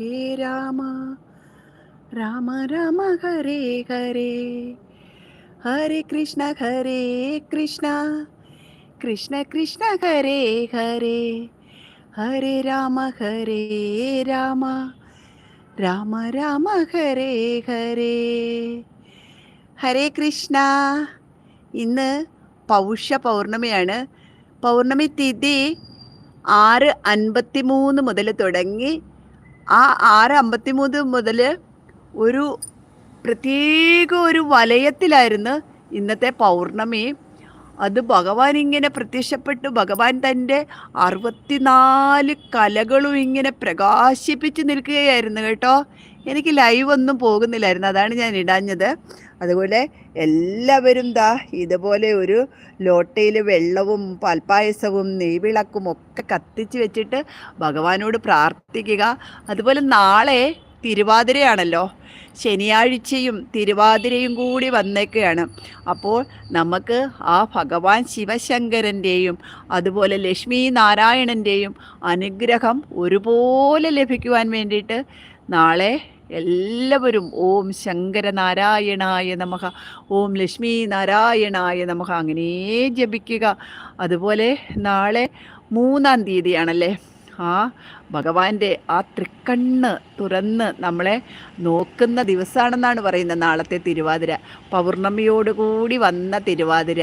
ഹരേ രാമ രാമ രാമ ഹരേ ഹരേ. ഹരേ കൃഷ്ണ ഹരേ കൃഷ്ണ. കൃഷ്ണ കൃഷ്ണ ഹരേ ഹരേ. ഹരേ രാമ ഹരേ രാമ. രാമ രാമ ഹരേ ഹരേ. ഹരേ കൃഷ്ണ. ഇന്ന് പൗഷ പൗർണമിയാണ്. പൗർണമി തിഥി ആറ് അൻപത്തി മൂന്ന് മുതൽ തുടങ്ങി ആ ആറ് അമ്പത്തി മൂന്ന് മുതൽ ഒരു പ്രത്യേക ഒരു വലയത്തിലായിരുന്നു ഇന്നത്തെ പൗർണമി. അത് ഭഗവാൻ ഇങ്ങനെ പ്രത്യക്ഷപ്പെട്ടു. ഭഗവാൻ തന്റെ അറുപത്തിനാല് കലകളും ഇങ്ങനെ പ്രകാശിപ്പിച്ച് നിൽക്കുകയായിരുന്നു കേട്ടോ. എനിക്ക് ലൈവ് ഒന്നും പോകുന്നില്ലായിരുന്നു. അതാണ് ഞാൻ ഇടാഞ്ഞത്. അതുപോലെ എല്ലാവരും ദാ ഇതുപോലെ ഒരു ലോട്ടയിൽ വെള്ളവും പാൽപ്പായസവും നെയ്വിളക്കും ഒക്കെ കത്തിച്ച് വെച്ചിട്ട് ഭഗവാനോട് പ്രാർത്ഥിക്കുക. അതുപോലെ നാളെ തിരുവാതിരയാണല്ലോ. ശനിയാഴ്ചയും തിരുവാതിരയും കൂടി വന്നേക്കുകയാണ് അപ്പോൾ നമുക്ക് ആ ഭഗവാൻ ശിവശങ്കരന്റെയും അതുപോലെ ലക്ഷ്മി നാരായണന്റെയും അനുഗ്രഹം ഒരുപോലെ ലഭിക്കുവാൻ വേണ്ടിയിട്ട് നാളെ എല്ലാവരും ഓം ശങ്കരനാരായണായ നമഹ ഓം ലക്ഷ്മി നാരായണായ നമഹ അങ്ങനെ ജപിക്കുക. അതുപോലെ നാളെ മൂന്നാം തീയതിയാണല്ലേ? ആ ഭഗവാന്റെ ആ തൃക്കണ്ണ് തുറന്ന് നമ്മളെ നോക്കുന്ന ദിവസമാണെന്നാണ് പറയുന്നത് നാളത്തെ തിരുവാതിര. പൗർണമിയോടുകൂടി വന്ന തിരുവാതിര.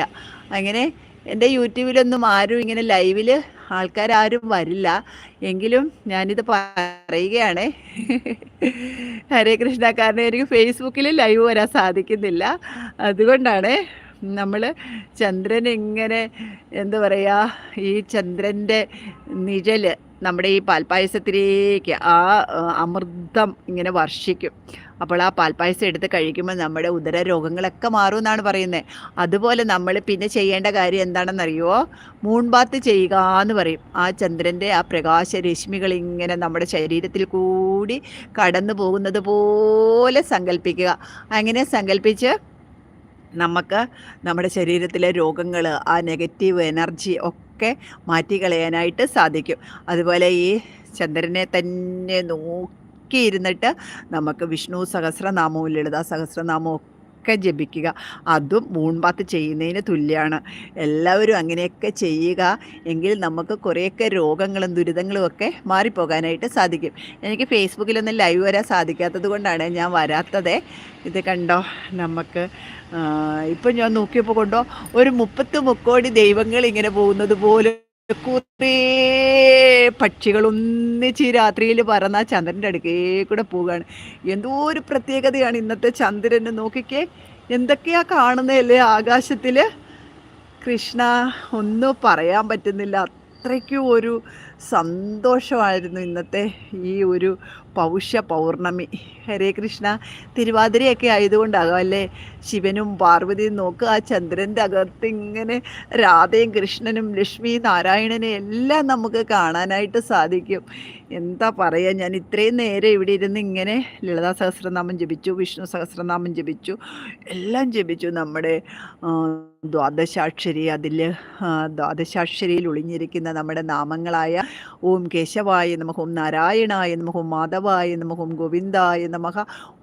അങ്ങനെ എന്റെ യൂട്യൂബിലൊന്നും ആരും ഇങ്ങനെ ലൈവിൽ ആൾക്കാരും വരില്ല. എങ്കിലും ഞാനിത് പറയുകയാണ്. ഹരേ കൃഷ്ണ കാരണം എനിക്ക് ഫേസ്ബുക്കിൽ ലൈവ് വരാൻ സാധിക്കുന്നില്ല. അതുകൊണ്ടാണ് നമ്മൾ ചന്ദ്രൻ ഇങ്ങനെ എന്താ പറയുക ഈ ചന്ദ്രന്റെ നിഴൽ നമ്മുടെ ഈ പാൽപ്പായസത്തിലേക്ക് ആ അമൃതം ഇങ്ങനെ വർഷിക്കും. അപ്പോൾ ആ പാൽപ്പായസം എടുത്ത് കഴിക്കുമ്പോൾ നമ്മുടെ ഉദര രോഗങ്ങളൊക്കെ മാറും എന്നാണ് പറയുന്നത്. അതുപോലെ നമ്മൾ പിന്നെ ചെയ്യേണ്ട കാര്യം എന്താണെന്നറിയുമോ മൂൺ ബാത്ത് ചെയ്യുക എന്ന് പറയും. ആ ചന്ദ്രന്റെ ആ പ്രകാശ രശ്മികൾ ഇങ്ങനെ നമ്മുടെ ശരീരത്തിൽ കൂടി കടന്നു പോകുന്നത് പോലെ സങ്കല്പിക്കുക. അങ്ങനെ സങ്കല്പിച്ച് നമുക്ക് നമ്മുടെ ശരീരത്തിലെ രോഗങ്ങൾ ആ നെഗറ്റീവ് എനർജി ഒക്കെ മാറ്റിക്കളയാനായിട്ട് സാധിക്കും. അതുപോലെ ഈ ചന്ദ്രനെ തന്നെ നോക്കിയിരുന്നിട്ട് നമുക്ക് വിഷ്ണു സഹസ്രനാമവും ലളിതാ സഹസ്രനാമവും ഒക്കെ ജപിക്കുക. അതും മൂൺപാത്ത് ചെയ്യുന്നതിന് തുല്യമാണ് എല്ലാവരും അങ്ങനെയൊക്കെ ചെയ്യുക എങ്കിൽ നമുക്ക് കുറേയൊക്കെ രോഗങ്ങളും ദുരിതങ്ങളും ഒക്കെ മാറിപ്പോകാനായിട്ട് സാധിക്കും. എനിക്ക് ഫേസ്ബുക്കിലൊന്നും ലൈവ് വരാൻ സാധിക്കാത്തത് കൊണ്ടാണ് ഞാൻ വരാത്തത്. ഇത് കണ്ടോ? നമുക്ക് ഇപ്പം ഞാൻ നോക്കിയപ്പോൾ കൊണ്ടോ ഒരു മുപ്പത്ത് മുക്കോടി ദൈവങ്ങൾ ഇങ്ങനെ പോകുന്നത് പോലെ കുറേ ഈ രാത്രിയിൽ പറന്ന ചന്ദ്രന്റെ അടുക്കേ കൂടെ പോവുകയാണ് എന്തോ ഒരു പ്രത്യേകതയാണ് ഇന്നത്തെ ചന്ദ്രനെ നോക്കിക്കേ. എന്തൊക്കെയാ കാണുന്നതല്ലേ ആകാശത്തിൽ കൃഷ്ണ ഒന്നും പറയാൻ പറ്റുന്നില്ല. അത്രയ്ക്കും ഒരു സന്തോഷമായിരുന്നു ഇന്നത്തെ ഈ ഒരു പൗഷ പൗർണമി. ഹരേ കൃഷ്ണ. തിരുവാതിരയൊക്കെ ആയതുകൊണ്ടാകാം അല്ലേ? ശിവനും പാർവതിയും നോക്കുക. ആ ചന്ദ്രന്റെ അകത്ത് ഇങ്ങനെ രാധയും കൃഷ്ണനും ലക്ഷ്മി നാരായണനെ എല്ലാം നമുക്ക് കാണാനായിട്ട് സാധിക്കും. എന്താ പറയുക ഞാൻ ഇത്രയും നേരം ഇവിടെ ഇരുന്ന് ഇങ്ങനെ ലളിതാ സഹസ്രനാമം ജപിച്ചു വിഷ്ണു സഹസ്രനാമം ജപിച്ചു എല്ലാം ജപിച്ചു. നമ്മുടെ ദ്വാദശാക്ഷരി അതിൽ ദ്വാദശാക്ഷരിയിൽ ഒളിഞ്ഞിരിക്കുന്ന നമ്മുടെ നാമങ്ങളായ ഓം കേശവായ നമുക്ക് ഓം നാരായണായ നമുക്ക് ഓം മാധവായ നമുക്ക് ഓം ഗോവിന്ദായ നമ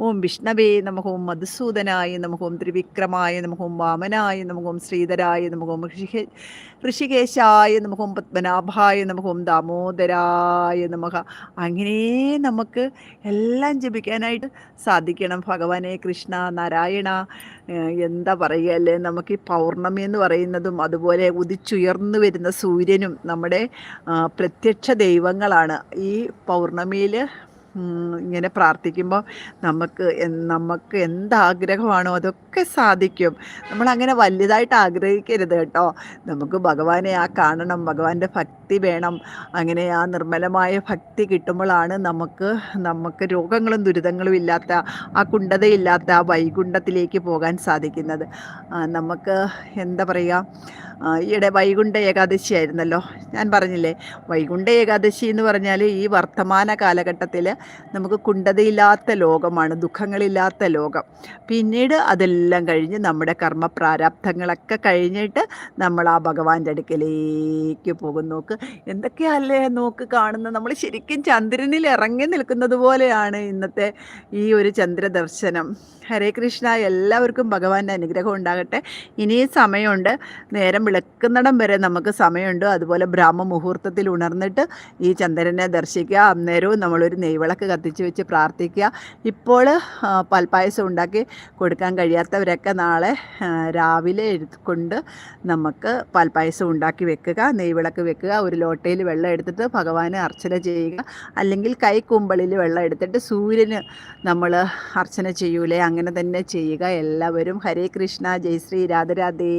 ഓം വിഷ്ണവേ നമുക്ക് ഓം മധുസൂദനായ നമുക്ക് ഓം ത്രിവിക്രമായ നമുക്ക് ഓം വാമനായ നമുക്ക് ഓം ശ്രീധരായ നമുക്ക് ഓം ഋഷികേ ഋഷികേശായ നമുക്ക് ഓം പത്മനാഭായ നമുക്ക് ഓം ദാമോദരായ നമ അങ്ങനെ നമുക്ക് എല്ലാം ജപിക്കാനായിട്ട് സാധിക്കണം ഭഗവാനെ കൃഷ്ണ നാരായണ എന്താ പറയുക അല്ലേ നമുക്ക് ഈ പൗർണമി എന്ന് പറയുന്നതും അതുപോലെ ഉദിച്ചുയർന്നു വരുന്ന സൂര്യനും നമ്മുടെ പ്രത്യക്ഷ ദൈവങ്ങളാണ് ഈ പൗർണമിയിൽ ഇങ്ങനെ പ്രാർത്ഥിക്കുമ്പോൾ നമുക്ക് നമുക്ക് എന്താഗ്രഹമാണോ അതൊക്കെ സാധിക്കും. നമ്മളങ്ങനെ വലുതായിട്ട് ആഗ്രഹിക്കരുത് കേട്ടോ. നമുക്ക് ഭഗവാനെ ആ കാണണം ഭഗവാന്റെ ഭക്തി വേണം. അങ്ങനെ ആ നിർമ്മലമായ ഭക്തി കിട്ടുമ്പോഴാണ് നമുക്ക് നമുക്ക് രോഗങ്ങളും ദുരിതങ്ങളും ഇല്ലാത്ത ആ കുണ്ടതയില്ലാത്ത ആ വൈകുണ്ഠത്തിലേക്ക് പോകാൻ സാധിക്കുന്നത്. നമുക്ക് എന്താ പറയുക ഈയിടെ വൈകുണ്ഠ ഏകാദശി ആയിരുന്നല്ലോ. ഞാൻ പറഞ്ഞില്ലേ വൈകുണ്ഠ ഏകാദശി എന്ന് പറഞ്ഞാൽ ഈ വർത്തമാന കാലഘട്ടത്തിൽ നമുക്ക് കുണ്ടതയില്ലാത്ത ലോകമാണ് ദുഃഖങ്ങളില്ലാത്ത ലോകം. പിന്നീട് അതെല്ലാം കഴിഞ്ഞ് നമ്മുടെ കർമ്മ പ്രാരാബ്ധങ്ങളൊക്കെ കഴിഞ്ഞിട്ട് നമ്മൾ ആ ഭഗവാന്റെ അടുക്കലേക്ക് പോകും. നോക്ക് എന്തൊക്കെയല്ലേ നോക്ക് കാണുന്നത് നമ്മൾ ശരിക്കും ചന്ദ്രനിൽ ഇറങ്ങി നിൽക്കുന്നത് പോലെയാണ് ഇന്നത്തെ ഈ ഒരു ചന്ദ്രദർശനം. ഹരേ കൃഷ്ണ എല്ലാവർക്കും ഭഗവാന്റെ അനുഗ്രഹം ഉണ്ടാകട്ടെ. ഇനിയും സമയമുണ്ട്. നേരം വിളക്കുന്നിടം വരെ നമുക്ക് സമയമുണ്ട്. അതുപോലെ ബ്രാഹ്മ മുഹൂർത്തത്തിൽ ഉണർന്നിട്ട് ഈ ചന്ദ്രനെ ദർശിക്കുക. അന്നേരവും നമ്മളൊരു നെയ്വിളക്ക് കത്തിച്ച് വെച്ച് പ്രാർത്ഥിക്കുക. ഇപ്പോൾ പാൽപ്പായസം ഉണ്ടാക്കി കൊടുക്കാൻ കഴിയാത്തവരൊക്കെ നാളെ രാവിലെ എടുത്തുകൊണ്ട് നമുക്ക് പാൽപ്പായസം ഉണ്ടാക്കി വെക്കുക നെയ്വിളക്ക് വെക്കുക ഒരു ലോട്ടയിൽ വെള്ളം എടുത്തിട്ട് ഭഗവാന് അർച്ചന ചെയ്യുക അല്ലെങ്കിൽ കൈക്കുമ്പളിൽ വെള്ളം എടുത്തിട്ട് സൂര്യന് നമ്മൾ അർച്ചന ചെയ്യൂലേ അങ്ങനെ തന്നെ ചെയ്യുക. എല്ലാവരും ഹരേ കൃഷ്ണ ജയ് ശ്രീ രാധരാധേ